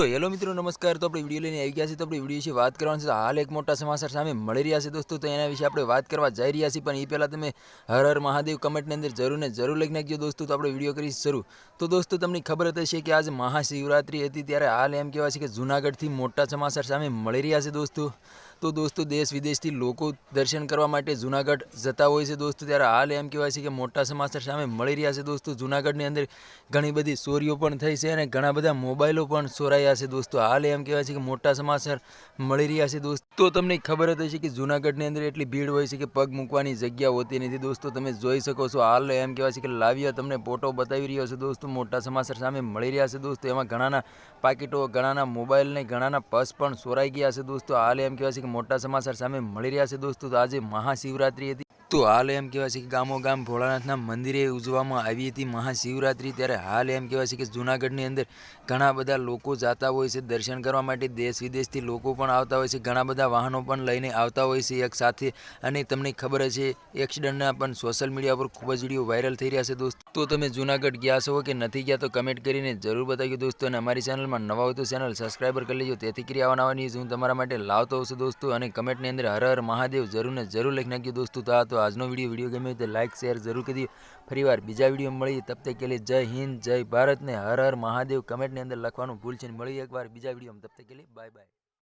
તો હેલો મિત્રો, નમસ્કાર. તો આપણે વીડિયો લઈને આવી ગયા છે તો આપણે વીડિયો વિશે વાત કરવાની છે. હાલ એક મોટા સમાચાર સામે મળી રહ્યા છે દોસ્તો. તો એના વિશે આપણે વાત કરવા જઈ રહ્યા છીએ. પણ એ પહેલાં તમે હર હર મહાદેવ કમેન્ટની અંદર જરૂર ને જરૂર લખી નાખજો દોસ્તો. તો આપણે વીડિયો કરીશ શરૂ. તો દોસ્તો, તમને ખબર હશે કે આજે મહાશિવરાત્રિ હતી ત્યારે હાલ એમ કહેવાય છે કે જૂનાગઢથી મોટા સમાચાર સામે મળી રહ્યા છે દોસ્તો. તો દોસ્તો, દેશ વિદેશથી લોકો દર્શન કરવા માટે જૂનાગઢ જતા હોય છે દોસ્તો. ત્યારે હાલ એમ કહેવાય છે કે મોટા સમાચાર સામે મળી રહ્યા છે દોસ્તો. જૂનાગઢની અંદર ઘણી બધી ચોરીઓ પણ થઈ છે અને ઘણા બધા મોબાઈલો પણ ચોરાયા છે દોસ્તો. હાલ એમ કહેવાય છે કે મોટા સમાચાર મળી રહ્યા છે દોસ્તો. તમને ખબર જ હશે કે જૂનાગઢની અંદર એટલી ભીડ હોય છે કે પગ મૂકવાની જગ્યા હોતી નથી દોસ્તો. તમે જોઈ શકો છો, હાલ એમ કહેવાય છે કે લાવ્યા તમને ફોટો બતાવી રહ્યો છે દોસ્તો. મોટા સમાચાર સામે મળી રહ્યા છે દોસ્તો. એમાં ઘણાના પાકીટો, ઘણાના મોબાઈલ ને ઘણાના પર્સ પણ ચોરાઈ ગયા છે દોસ્તો. હાલ એમ કહેવાય છે કે મોટા સમાચાર સામે મળી રહ્યા છે દોસ્તો. તો આજે મહાશિવરાત્રિ હતી. તો હાલ એમ કહેવાય છે કે ગામો ગામ ભોળાનાથના મંદિરે ઉજવવામાં આવી હતી મહાશિવરાત્રિ. ત્યારે હાલ એમ કહેવાય છે કે જૂનાગઢની અંદર ઘણા બધા લોકો જતા હોય છે. દર્શન કરવા માટે દેશ વિદેશથી લોકો પણ આવતા હોય છે. ઘણા બધા વાહનો પણ લઈને આવતા હોય છે એક સાથે. અને તમને ખબર છે એક્સિડન્ટના પણ સોશિયલ મીડિયા પર ખૂબ જ વીડિયો વાયરલ થઈ રહ્યા છે દોસ્તો. તો તમે જૂનાગઢ ગયા છો કે નથી ગયા તો કમેન્ટ કરીને જરૂર બતાવજો દોસ્તો. અને અમારી ચેનલમાં નવા હોય તો ચેનલ સબસ્ક્રાઈબર કરી લેજો. તેથી કરી આવા નવા હું તમારા માટે લાવતો હોઉં દોસ્તો. અને કમેન્ટની અંદર હર હર મહાદેવ જરૂર ને જરૂર લખી નાખજો દોસ્તો. તો આજનો વીડિયો વીડિયો ગમે તો લાઇક શેર જરૂર કરી ફરીવાર બીજા વીડિયો મળી તબ તક લીએ જય હિન્દ, જય ભારતને હર હર મહાદેવ. કમેન્ટની અંદર લખવાનું ભૂલ છે મળીએ એકવાર બીજા વિડીયોમાં. તબ તક લીએ બાય બાય